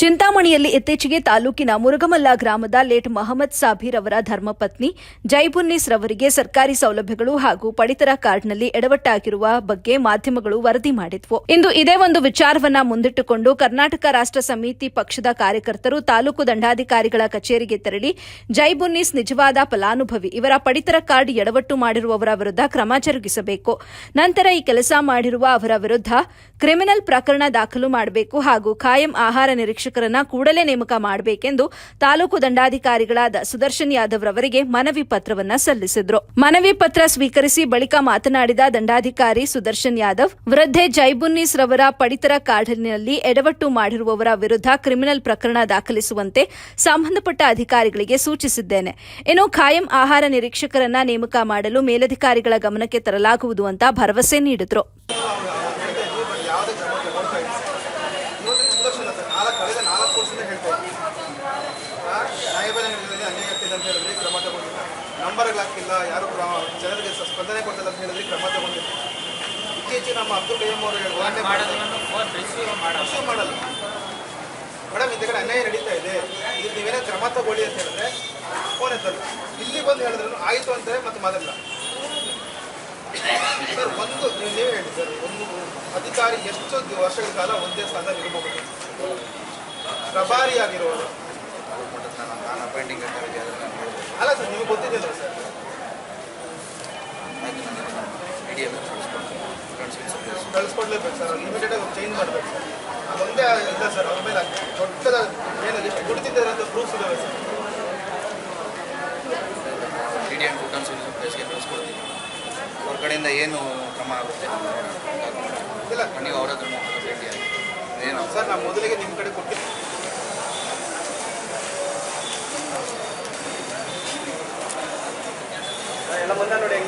ಚಿಂತಾಮಣಿಯಲ್ಲಿ ಇತ್ತೀಚೆಗೆ ತಾಲೂಕಿನ ಮುರುಗಮಲ್ಲ ಗ್ರಾಮದ ಲೇಟ್ ಮಹಮ್ಮದ್ ಸಾಬೀರ್ ಅವರ ಧರ್ಮಪತ್ನಿ ಜೈಬುನ್ನೀಸ್ ರವರಿಗೆ ಸರ್ಕಾರಿ ಸೌಲಭ್ಯಗಳು ಹಾಗೂ ಪಡಿತರ ಕಾರ್ಡ್ನಲ್ಲಿ ಎಡವಟ್ಟಾಗಿರುವ ಬಗ್ಗೆ ಮಾಧ್ಯಮಗಳು ವರದಿ ಮಾಡಿದ್ವು. ಇಂದು ಇದೇ ಒಂದು ವಿಚಾರವನ್ನ ಮುಂದಿಟ್ಟುಕೊಂಡು ಕರ್ನಾಟಕ ರಾಷ್ಟ್ರ ಸಮಿತಿ ಪಕ್ಷದ ಕಾರ್ಯಕರ್ತರು ತಾಲೂಕು ದಂಡಾಧಿಕಾರಿಗಳ ಕಚೇರಿಗೆ ತೆರಳಿ ಜೈಬುನ್ನೀಸ್ ನಿಜವಾದ ಫಲಾನುಭವಿ, ಇವರ ಪಡಿತರ ಕಾರ್ಡ್ ಎಡವಟ್ಟು ಮಾಡಿರುವವರ ವಿರುದ್ಧ ಕ್ರಮ ಜರುಗಿಸಬೇಕು. ನಂತರ ಈ ಕೆಲಸ ಮಾಡಿರುವ ಅವರ ವಿರುದ್ಧ ಕ್ರಿಮಿನಲ್ ಪ್ರಕರಣ ದಾಖಲು ಮಾಡಬೇಕು ಹಾಗೂ ಖಾಯಂ ಆಹಾರ ನಿರೀಕ್ಷಕರನ್ನ ಕೂಡಲೇ ನೇಮಕ ಮಾಡಬೇಕೆಂದು ತಾಲೂಕು ದಂಡಾಧಿಕಾರಿಗಳಾದ ಸುದರ್ಶನ್ ಯಾದವ್ ರವರಿಗೆ ಮನವಿ ಪತ್ರವನ್ನ ಸಲ್ಲಿಸಿದ್ರು. ಮನವಿ ಪತ್ರ ಸ್ವೀಕರಿಸಿ ಬಳಿಕ ಮಾತನಾಡಿದ ದಂಡಾಧಿಕಾರಿ ಸುದರ್ಶನ್ ಯಾದವ್, ವೃದ್ಧೆ ಜೈಬುನ್ನೀಸ್ ರವರ ಪಡಿತರ ಕಾರ್ಡಿನಲ್ಲಿ ಎಡವಟ್ಟು ಮಾಡಿರುವವರ ವಿರುದ್ಧ ಕ್ರಿಮಿನಲ್ ಪ್ರಕರಣ ದಾಖಲಿಸುವಂತೆ ಸಂಬಂಧಪಟ್ಟ ಅಧಿಕಾರಿಗಳಿಗೆ ಸೂಚಿಸಿದ್ದೇನೆ. ಇನ್ನು ಖಾಯಂ ಆಹಾರ ನಿರೀಕ್ಷಕರನ್ನ ನೇಮಕ ಮಾಡಲು ಮೇಲಧಿಕಾರಿಗಳ ಗಮನಕ್ಕೆ ತರಲಾಗುವುದು ಅಂತ ಭರವಸೆ ನೀಡಿದ್ರು. ಆಗ್ತಿದೆ ಅಂತ ಹೇಳಿದ್ರೆ ಕ್ರಮ ತಗೊಂಡಿಲ್ಲ. ನಂಬರ್ಗಳು ಹಾಕಿಲ್ಲ ಯಾರು ಕ್ರಮ ಜನರಿಗೆ ಸ್ಪಂದನೆ ಕೊಟ್ಟಿಲ್ಲ ಅಂತ ಹೇಳಿದ್ರೆ ಕ್ರಮ ತಗೊಂಡಿಲ್ಲ. ಇತ್ತೀಚೆಗೆ ನಮ್ಮ ಅಬ್ದುಲ್ ಕಯ್ಯಮ್ ಅವರು ರಿಸೀವ್ ಮಾಡಲ್ಲ. ಮೇಡಮ್ ಇಂದ ಕಡೆ ಅನ್ಯಾಯ ನಡೀತಾ ಇದೆ. ಇದು ನೀವೇನೇ ಕ್ರಮ ತಗೊಳ್ಳಿ ಅಂತ ಹೇಳಿದ್ರೆ ಫೋನ್ ಎತ್ತಲ್ಲ. ಇಲ್ಲಿ ಬಂದು ಹೇಳಿದ್ರು ಆಯಿತು ಅಂತ ಮತ್ತೆ ಮಾತಲ್ಲ ಸರ್ ಒಂದು ನೀವು ನೀವೇ ಹೇಳಿ ಸರ್ ಒಂದು ಅಧಿಕಾರಿ ಎಷ್ಟು ವರ್ಷಗಳ ಕಾಲ ಒಂದೇ ಸ್ಥಾನದಲ್ಲಿ ಇರಬಹುದು ಪ್ರಭಾರಿಯಾಗಿರುವವರು ಡಿ ಎಂ ಸರ್ ಲಿಮಿಟೆಡ್ ಆಗಿ ಚೇಂಜ್ ಮಾಡಬೇಕು ಸರ್. ಅದೊಂದೇ ಇಲ್ಲ ಸರ್ ಅವ್ರ ಮೇಲೆ ದೊಡ್ಡದ ಏನು ಎಷ್ಟು ಗುಡಿತಿದ್ದಾರೆ ಅಂತ ಪ್ರೂಫ್ ಇದಾವೆ sir. D D M food ಕನ್ಸೂನ್ಸ್ ಪ್ಲೇಸ್ಗೆ ಅವ್ರ ಕಡೆಯಿಂದ ಏನು ಕ್ರಮ ಆಗುತ್ತೆ? ಇಲ್ಲ. ನೀವು ಅವ್ರ ಹತ್ರ ಏನು ಸರ್ ನಾವು ಮೊದಲಿಗೆ ನಿಮ್ಮ ಕಡೆ ಕೊಟ್ಟಿದ್ದೀವಿ ಎಲ್ಲ ಮುಂದೆ ನೋಡಿ.